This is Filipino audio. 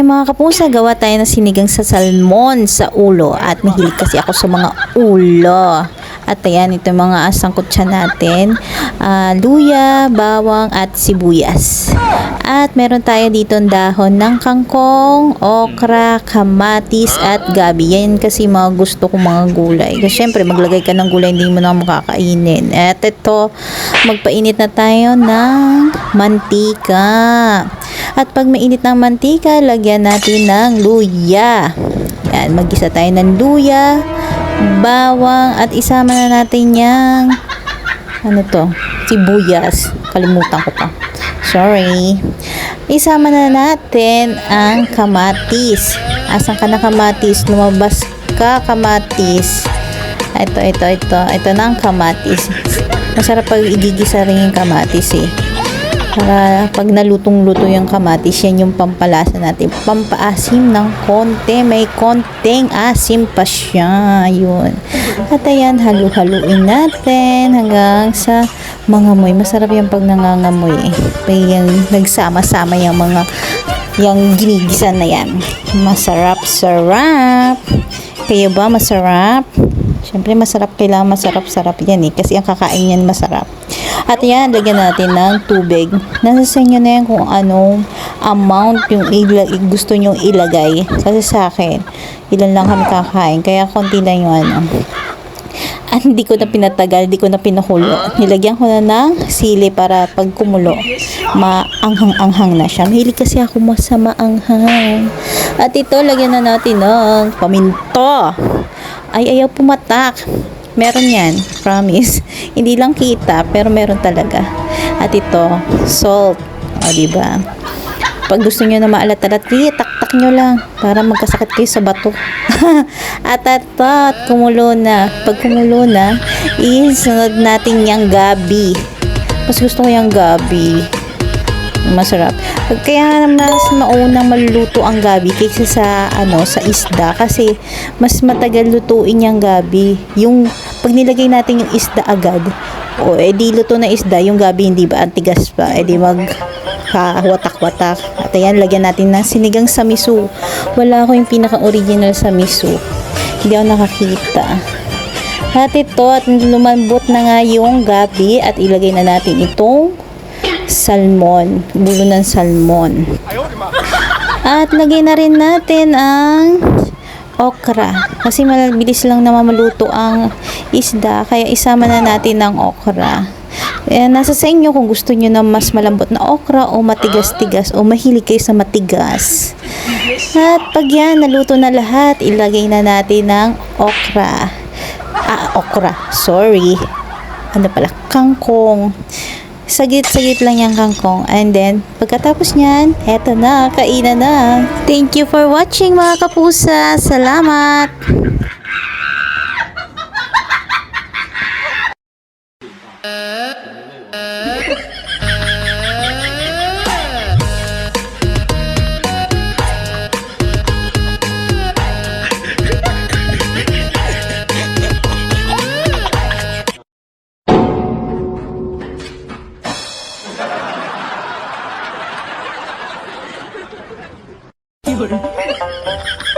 tayo mga kapusa, gawa tayo ng sinigang sa salmon sa ulo. At mahilig kasi ako sa mga ulo. At ayan, ito mga sangkutsa natin. Ah, luya, bawang, at sibuyas. At meron tayo dito dahon ng kangkong, okra, kamatis, at gabi. Yan kasi mga gusto kong mga gulay. Kasi syempre, maglagay ka ng gulay, hindi mo na makakainin. At ito, magpainit na tayo ng mantika. At pag mainit ng mantika, lagyan natin ng luya. Yan, magisa tayo ng luya, bawang, at isama na natin yung ano to, sibuyas. Kalimutan ko pa. Sorry. Isama na natin ang kamatis. Asan ka na kamatis? Lumabas ka kamatis. Ito, ito, ito. Ito na ang kamatis. Masarap pag igigisa rin yung kamatis eh. Para pag nalutong-luto yung kamatis, yan yung pampalasa natin. Pampaasim ng konti. May konting asim pa siya. Yun. At ayan, halu-haluin natin hanggang sa mangamoy. Masarap yung pag nangangamoy eh. May yung nagsama-sama yung mga yung ginigisa na yan. Masarap-sarap. Kayo ba masarap? Siyempre masarap, kailangan masarap-sarap yan eh. Kasi ang kakain yan masarap. At yan, lagyan natin ng tubig. Nasa sa inyo na yan kung anong amount yung ila- gusto nyong ilagay. Kasi sa akin, ilan lang kami kakain. Kaya konti lang yung ano. At hindi ko na pinatagal, hindi ko na pinukulo. Nilagyan ko na ng sili para pag kumulo, maanghang-anghang na siya. Mahilig kasi ako sa maanghang. At ito, lagyan na natin ng paminto. Ay, ayaw pumatak. Meron yan, promise. Hindi lang kita, pero meron talaga. At ito, salt. O, diba? Pag gusto nyo na maalat-alat, taktak nyo lang para magkasakit kayo sa bato. at at at, kumulo na. Pag kumulo na, isunod natin yung gabi. Mas gusto ko yung gabi. Masarap. Kaya mas maunang maluluto ang gabi kaysa sa ano sa isda kasi mas matagal lutuin yung gabi. Yung pag nilagay natin yung isda agad, o eh di luto na isda, yung gabi hindi ba antigas pa, eh di mag watak-watak. At ayan, lagyan natin ng sinigang sa miso. Wala ako yung pinaka-original sa miso. Hindi ako nakakita. At ito, at lumambot na nga yung gabi at ilagay na natin itong salmon, bulo ng salmon. At lagay na rin natin ang okra. Kasi mabilis lang na mamaluto ang isda, kaya isama na natin ang okra. Eh, nasa sa inyo kung gusto nyo na mas malambot na okra o matigas-tigas o mahilig kayo sa matigas. At pag yan, naluto na lahat, ilagay na natin ng okra. Ah, okra. Sorry. Ano pala? Kangkong. Sagit-sagit lang yung kangkong. And then, pagkatapos niyan, eto na, kainan na. Thank you for watching mga kapusa. Salamat! করে